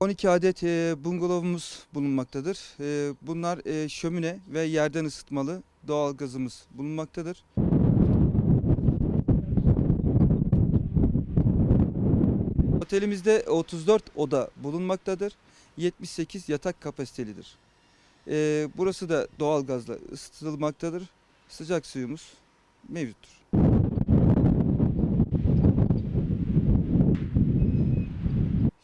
12 adet e, bungalovumuz bulunmaktadır. E, bunlar e, şömine ve yerden ısıtmalı doğal gazımız bulunmaktadır. Otelimizde 34 oda bulunmaktadır. 78 yatak kapasitelidir. E, burası da doğal gazla ısıtılmaktadır. Sıcak suyumuz mevcuttur.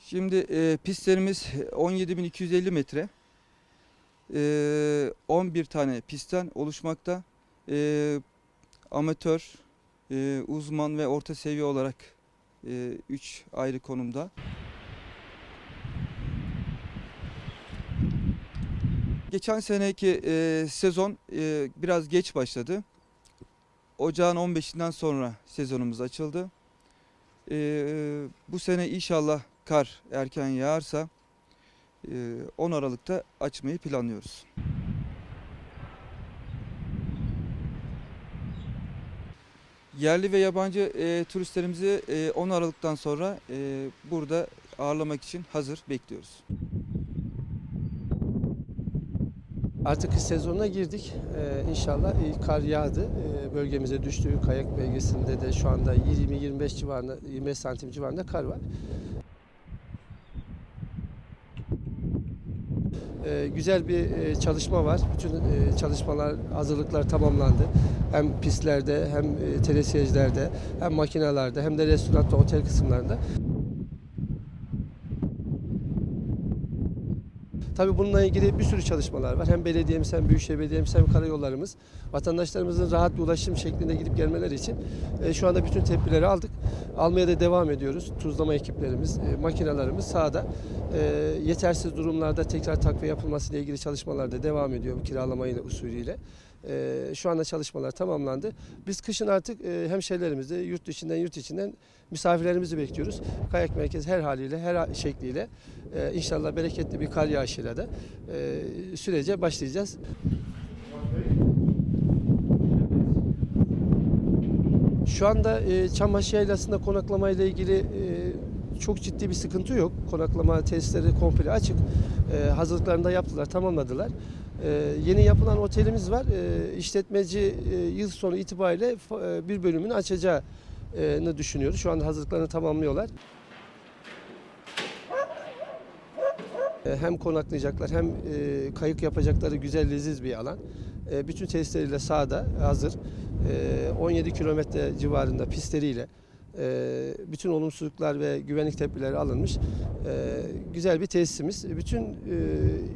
Şimdi e, pistlerimiz 17.250 metre. E, 11 tane pistten oluşmakta. E, amatör, e, uzman ve orta seviye olarak 3 ayrı konumda. Geçen seneki e, sezon e, biraz geç başladı. Ocağın 15'inden sonra sezonumuz açıldı. E, bu sene inşallah kar erken yağarsa e, 10 Aralık'ta açmayı planlıyoruz. Yerli ve yabancı e, turistlerimizi e, 10 Aralık'tan sonra e, burada ağırlamak için hazır bekliyoruz. Artık kış sezonuna girdik. Ee, inşallah iyi kar yağdı. Ee, bölgemize düştüğü kayak bölgesinde de şu anda 20-25 civarında 25 santim civarında kar var. Ee, güzel bir e, çalışma var. Bütün e, çalışmalar, hazırlıklar tamamlandı. Hem pistlerde, hem e, telesiyecilerde, hem makinelerde, hem de restoranda, otel kısımlarında. Tabii bununla ilgili bir sürü çalışmalar var. Hem belediyemiz hem Büyükşehir Belediyemiz hem karayollarımız vatandaşlarımızın rahat bir ulaşım şeklinde gidip gelmeleri için e, şu anda bütün tedbirleri aldık. Almaya da devam ediyoruz. Tuzlama ekiplerimiz, e, makinelerimiz sahada. E, yetersiz durumlarda tekrar takviye yapılması ile ilgili çalışmalar da devam ediyor kiralama usulüyle. E, şu anda çalışmalar tamamlandı. Biz kışın artık e, hemşehrilerimizde yurt dışından yurt içinden misafirlerimizi bekliyoruz. Kayak merkezi her haliyle, her şekliyle e, inşallah bereketli bir kar yağışıyla da e, sürece başlayacağız. Şu anda e, Çambaşı Yaylası'nda konaklama ilgili e, çok ciddi bir sıkıntı yok. Konaklama tesisleri komple açık. E, hazırlıklarını da yaptılar, tamamladılar. E, yeni yapılan otelimiz var. E, işletmeci e, yıl sonu itibariyle e, bir bölümünü açacağını düşünüyoruz. Şu anda hazırlıklarını tamamlıyorlar. E, Hem konaklayacaklar hem e, kayık yapacakları güzel leziz bir alan. E, Bütün tesisleriyle sahada hazır. E, 17 kilometre civarında pistleriyle bütün olumsuzluklar ve güvenlik tedbirleri alınmış. E, Güzel bir tesisimiz. Bütün e,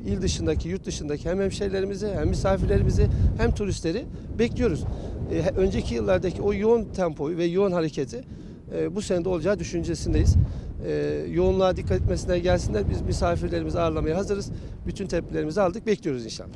il dışındaki, yurt dışındaki hem hemşehrilerimizi hem misafirlerimizi hem turistleri bekliyoruz. E, he- Önceki yıllardaki o yoğun tempoyu ve yoğun hareketi e, bu sene de olacağı düşüncesindeyiz. Yoğunluğa dikkat etmesine gelsinler. Biz misafirlerimizi ağırlamaya hazırız. Bütün tedbirlerimizi aldık. Bekliyoruz inşallah.